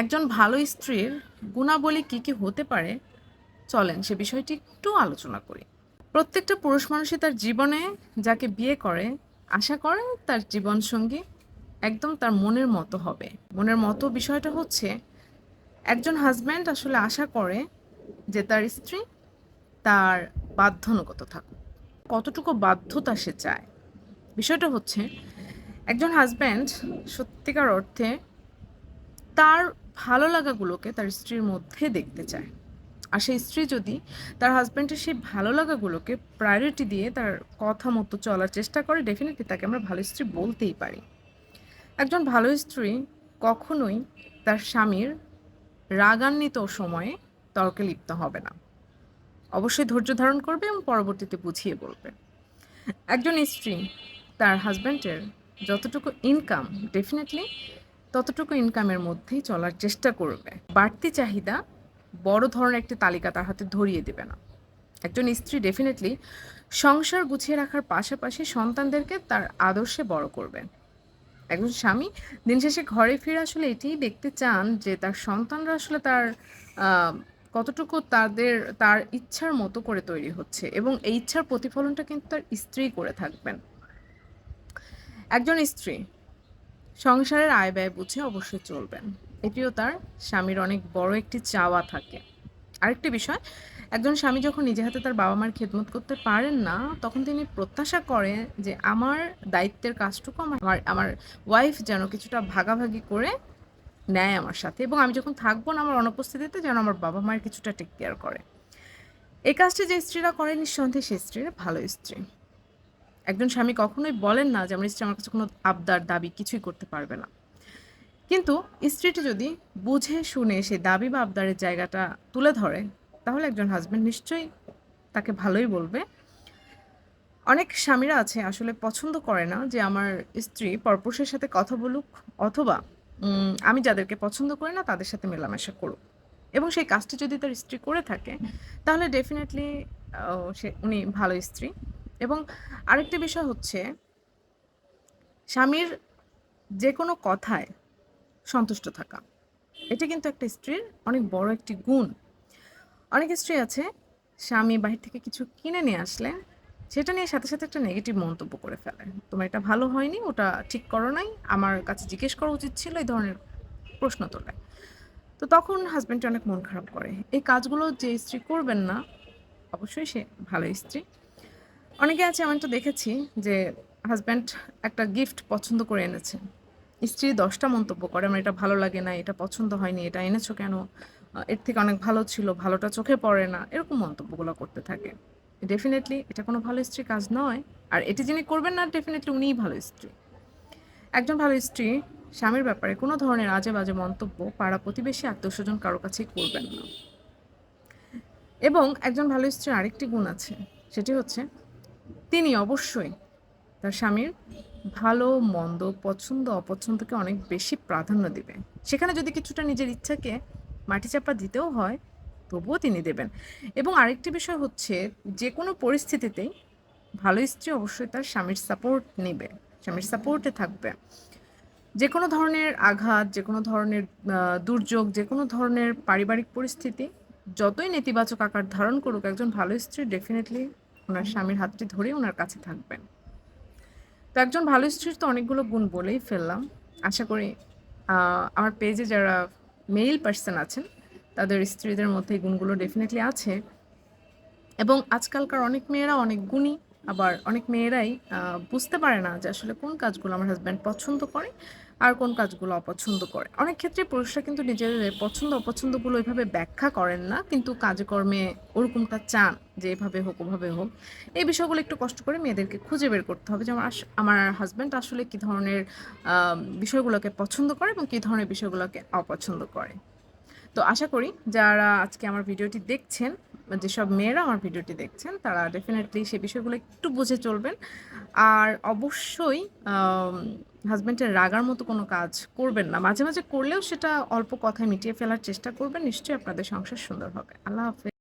একজন ভালো স্ত্রীর গুণাবলী কী কী হতে পারে? চলেন সে বিষয়টি একটু আলোচনা করি। প্রত্যেকটা পুরুষ মানুষই তার জীবনে যাকে বিয়ে করে, আশা করে তার জীবনসঙ্গী একদম তার মনের মতো হবে। মনের মতো বিষয়টা হচ্ছে, একজন হাজব্যান্ড আসলে আশা করে যে তার স্ত্রী তার বাধ্যনুগত থাকুক। কতটুকু বাধ্যতা সে চায়? বিষয়টা হচ্ছে, একজন হাজব্যান্ড সত্যিকার অর্থে তার ভালো লাগাগুলোকে তার স্ত্রীর মধ্যে দেখতে চায়। আর সেই স্ত্রী যদি তার হাজব্যান্ডের সেই ভালো লাগাগুলোকে প্রায়োরিটি দিয়ে তার কথা মতো চলার চেষ্টা করে ডেফিনেটলি তাকে আমরা ভালো স্ত্রী বলতেই পারি। একজন ভালো স্ত্রী কখনোই তার স্বামীর রাগান্বিত সময়ে তর্কে লিপ্ত হবে না। অবশ্যই ধৈর্য ধারণ করবে এবং পরবর্তীতে বুঝিয়ে বলবে। একজন স্ত্রী তার হাজব্যান্ডের যতটুকু ইনকাম ডেফিনেটলি ততটুকু ইনকামের মধ্যেই চলার চেষ্টা করবে। বাড়তি চাহিদা বড় ধরনের একটি তালিকা তার হাতে ধরিয়ে দেবে না। একজন স্ত্রী ডেফিনেটলি সংসার গুছিয়ে রাখার পাশাপাশি সন্তানদেরকে তার আদর্শে বড় করবে। একজন স্বামী দিন শেষে ঘরে ফিরে আসলে এটিই দেখতে চান যে তার সন্তানরা আসলে তার কতটুকু তাদের, তার ইচ্ছার মতো করে তৈরি হচ্ছে এবং এই ইচ্ছার প্রতিফলনটা কিন্তু তার স্ত্রী করে থাকবেন। একজন স্ত্রী সংসারের আয় ব্যয় বুঝে অবশ্যই চলবেন। এটিও তার স্বামীর অনেক বড় একটি চাওয়া থাকে। আরেকটি বিষয়, একজন স্বামী যখন নিজে হাতে তার বাবা মার খেদমত করতে পারেন না, তখন তিনি প্রত্যাশা করে যে আমার দায়িত্বের কাজটুকু আমার আমার ওয়াইফ যেন কিছুটা ভাগাভাগি করে নেয় আমার সাথে এবং আমি যখন থাকব না আমার অনুপস্থিতিতে যেন আমার বাবা মায়ের কিছুটা টেক কেয়ার করে। এই কাজটি যে স্ত্রীরা করে নিঃসন্দেহে সেই স্ত্রীরা ভালো স্ত্রী। একজন স্বামী কখনোই বলেন না যে আমার স্ত্রী আমার কাছে কোনো আবদার, দাবি কিছুই করতে পারবে না। কিন্তু স্ত্রীটি যদি বুঝে, শুনে সে দাবি বা আবদারের জায়গাটা তুলে ধরে, তাহলে একজন হাজব্যান্ড নিশ্চয়ই তাকে ভালোই বলবে। অনেক স্বামীরা আছে, আসলে পছন্দ করে না যে আমার স্ত্রী পরপুরুষের সাথে কথা বলুক অথবা আমি যাদেরকে পছন্দ করি না তাদের সাথে মেলামেশা করুক। এবং সেই কাজটি যদি তার স্ত্রী করে থাকে, তাহলে ডেফিনেটলি সে, উনি ভালো স্ত্রী। এবং আরেকটি বিষয় হচ্ছে, স্বামীর যে কোনো কথায় সন্তুষ্ট থাকা। এটা কিন্তু একটা স্ত্রীর অনেক বড় একটি গুণ। অনেক স্ত্রী আছে, স্বামী বাহির থেকে কিছু কিনে নিয়ে আসলে সেটা নিয়ে সাথে সাথে একটা নেগেটিভ মন্তব্য করে ফেলে। তোমার এটা ভালো হয়নি, ওটা ঠিক করো নাই, আমার কাছে জিজ্ঞেস করা উচিত ছিল এই ধরনের প্রশ্ন তোলে। তো তখন হাজব্যান্ড অনেক মন খারাপ করে। এই কাজগুলো যে স্ত্রী করবেন না, অবশ্যই সে ভালো স্ত্রী। অনেকে আছে, আমি তো দেখেছি যে হাজব্যান্ড একটা গিফট পছন্দ করে এনেছে। স্ত্রী দশটা মন্তব্য করে, আমার এটা ভালো লাগে না, এটা পছন্দ হয়নি, এটা এনেছো কেন? এর থেকে অনেক ভালো ছিল, ভালোটা চোখে পড়ে না। এরকম মন্তব্যগুলো করতে থাকে। ডেফিনেটলি এটা কোনো ভালো স্ত্রী কাজ নয়, আর এটি যিনি করবেন না ডেফিনেটলি উনিই ভালো স্ত্রী। একজন ভালো স্ত্রী স্বামীর ব্যাপারে কোনো ধরনের আজে বাজে মন্তব্য পাড়া প্রতিবেশী আত্মস্বজন কারও কাছেই করবেন না। এবং একজন ভালো স্ত্রীর আরেকটি গুণ আছে, সেটি হচ্ছে তিনি অবশ্যই তার স্বামীর ভালো, মন্দ, পছন্দ, অপছন্দকে অনেক বেশি প্রাধান্য দিবে। সেখানে যদি কিছুটা নিজের ইচ্ছাকে মাটি চাপা দিতেও হয়, তবুও তিনি দেবেন। এবং আরেকটি বিষয় হচ্ছে যে কোনো পরিস্থিতিতেই ভালো স্ত্রী অবশ্যই তার স্বামীর সাপোর্ট নেবে, স্বামীর সাপোর্টে থাকবে। যে কোনো ধরনের আঘাত যে কোনো ধরনের দুর্যোগ যে কোনো ধরনের পারিবারিক পরিস্থিতি, যতই নেতিবাচক আকার ধারণ করুক, একজন ভালো স্ত্রী ডেফিনেটলি ওনার স্বামীর হাতটি ধরে ওনার কাছে থাকবেন। তো একজন ভালো স্ত্রীর তো অনেকগুলো গুণ বলেই ফেললাম। আশা করি আমার পেজে যারা মেল পার্সন আছেন, তাদের স্ত্রীদের মধ্যে এই গুণগুলো ডেফিনেটলি আছে। এবং আজকালকার অনেক মেয়েরা অনেক গুণী, আবার অনেক মেয়েরাই বুঝতে পারে না যে আসলে কোন কাজগুলো আমার হাজব্যান্ড পছন্দ করে। আর কোন কাজগুলো অপছন্দ করে। অনেক ক্ষেত্রে পুরুষরা কিন্তু নিজেদের পছন্দ অপছন্দগুলো এভাবে ব্যাখ্যা করেন না, কিন্তু কাজে কর্মে ওরকমটা চান যে এভাবে হোক, ওভাবে হোক। এই বিষয়গুলো একটু কষ্ট করে মেয়েদেরকে খুঁজে বের করতে হবে যে আমার আমার হাজব্যান্ড আসলে কী ধরনের বিষয়গুলোকে পছন্দ করে এবং কী ধরনের বিষয়গুলোকে অপছন্দ করে। তো আশা করি যারা আজকে আমার ভিডিওটি দেখছেন যেসব মেয়েরা আমার ভিডিওটি দেখছেন, তারা ডেফিনেটলি সে বিষয়গুলো একটু বুঝে চলবেন। আর অবশ্যই হাজব্যান্ডের রাগার মতো কোনো কাজ করবেন না। মাঝে মাঝে করলেও সেটা অল্প কথায় মিটিয়ে ফেলার চেষ্টা করবেন, নিশ্চয়ই আপনাদের সংসার সুন্দর হবে। আল্লাহ হাফেজ।